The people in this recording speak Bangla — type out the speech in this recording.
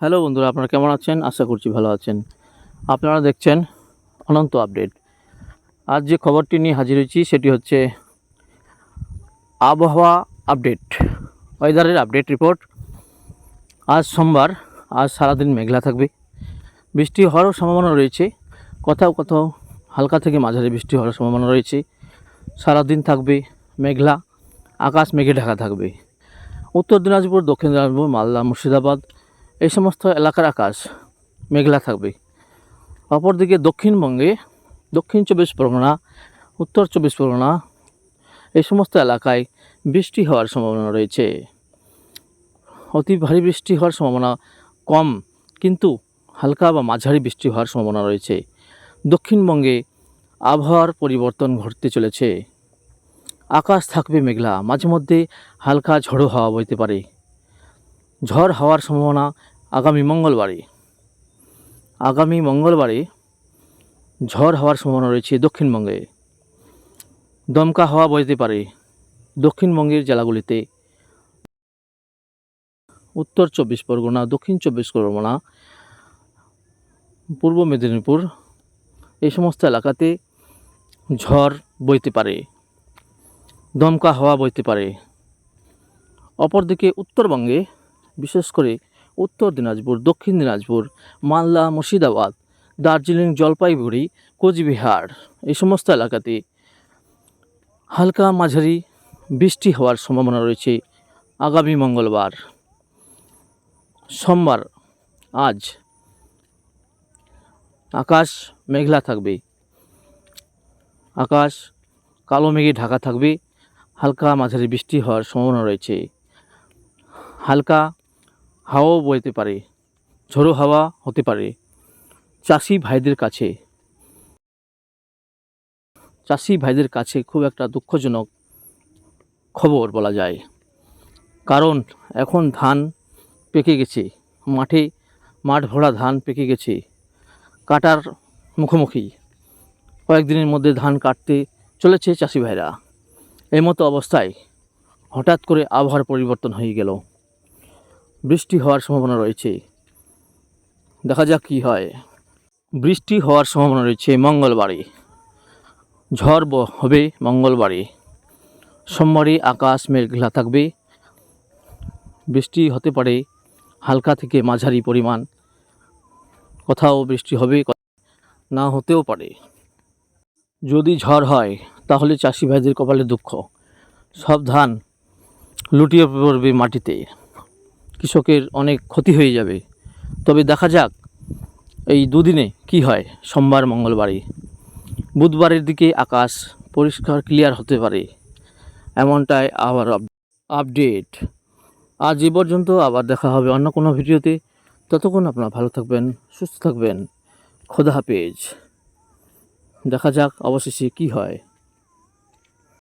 হ্যালো বন্ধুরা, আপনারা কেমন আছেন? আশা করছি ভালো আছেন। আপনারা দেখছেন অনন্ত আপডেট। আজ যে খবরটি নিয়ে হাজির হয়েছি, সেটি হচ্ছে আবহাওয়া আপডেট, ওয়েদারের আপডেট রিপোর্ট। আজ সোমবার, আজ সারাদিন মেঘলা থাকবে। বৃষ্টি হওয়ারও সম্ভাবনা রয়েছে। কোথাও কোথাও হালকা থেকে মাঝারি বৃষ্টি হওয়ার সম্ভাবনা রয়েছে। সারাদিন থাকবে মেঘলা, আকাশ মেঘে ঢাকা থাকবে। উত্তর দিনাজপুর, দক্ষিণ দিনাজপুর, মালদা, মুর্শিদাবাদ এই সমস্ত এলাকার আকাশ মেঘলা থাকবে। অপরদিকে দক্ষিণবঙ্গে দক্ষিণ চব্বিশ পরগনা, উত্তর চব্বিশ পরগনা এই সমস্ত এলাকায় বৃষ্টি হওয়ার সম্ভাবনা রয়েছে। অতি ভারী বৃষ্টি হওয়ার সম্ভাবনা কম, কিন্তু হালকা বা মাঝারি বৃষ্টি হওয়ার সম্ভাবনা রয়েছে। দক্ষিণবঙ্গে আবহাওয়ার পরিবর্তন ঘটতে চলেছে। আকাশ থাকবে মেঘলা, মাঝে মধ্যে হালকা ঝড়ো হাওয়া বইতে পারে। ঝড় হওয়ার সম্ভাবনা আগামী মঙ্গলবারে আগামী মঙ্গলবারে ঝড় হওয়ার সম্ভাবনা রয়েছে দক্ষিণবঙ্গে। দমকা হাওয়া বইতে পারে দক্ষিণবঙ্গের জেলাগুলিতে। উত্তর চব্বিশ পরগনা, দক্ষিণ চব্বিশ পরগনা, পূর্ব মেদিনীপুর, এই সমস্ত এলাকাতে ঝড় বইতে পারে, দমকা হাওয়া বইতে পারে। অপরদিকে উত্তরবঙ্গে বিশেষ করে উত্তর দিনাজপুর, দক্ষিণ দিনাজপুর, মালদা, মুর্শিদাবাদ, দার্জিলিং, জলপাইগুড়ি, কোচবিহার, এই সমস্ত এলাকাতে হালকা মাঝারি বৃষ্টি হওয়ার সম্ভাবনা রয়েছে আগামী মঙ্গলবার। সোমবার আজ আকাশ মেঘলা থাকবে। আকাশ কালো মেঘে ঢাকা থাকবে। হালকা মাঝারি বৃষ্টি হওয়ার সম্ভাবনা রয়েছে। হালকা হাওয়াও বইতে পারে, ঝোড়ো হাওয়া হতে পারে। চাষি ভাইদের কাছে। চাষি ভাইদের কাছে খুব একটা দুঃখজনক খবর বলা যায়। কারণ এখন ধান পেকে গেছে, মাঠে মাঠ ভরা ধান পেকে গেছে, কাটার মুখোমুখি। কয়েকদিনের মধ্যে ধান কাটতে চলেছে চাষি ভাইরা। এই মতো অবস্থায় হঠাৎ করে আবহাওয়ার পরিবর্তন হয়ে গেল। বৃষ্টি হওয়ার সম্ভাবনা রয়েছে। দেখা যাক কী হয়। বৃষ্টি হওয়ার সম্ভাবনা রয়েছে মঙ্গলবারে। ঝড় হবে মঙ্গলবারে। সোমবারে আকাশ মেঘলা থাকবে। বৃষ্টি হতে পারে হালকা থেকে মাঝারি পরিমাণ। কোথাও বৃষ্টি হবে না হতেও পারে। যদি ঝড় হয়, তাহলে চাষি ভাইদের কপালে দুঃখ। সব ধান লুটিয়ে পড়বে মাটিতে। কৃষকের অনেক ক্ষতি হয়ে যাবে। তবে দেখা যাক এই দুদিনে কি হয়। সোমবার মঙ্গলবারে বুধবারের দিকে আকাশ পরিষ্কার ক্লিয়ার হতে পারে। এমনটাই আবার আপডেট আজ এ পর্যন্ত আবার দেখা হবে অন্য কোনো ভিডিওতে। ততক্ষণ আপনারা ভালো থাকবেন, সুস্থ থাকবেন। খোদা হাফেজ। দেখা যাক অবশেষে কি হয়।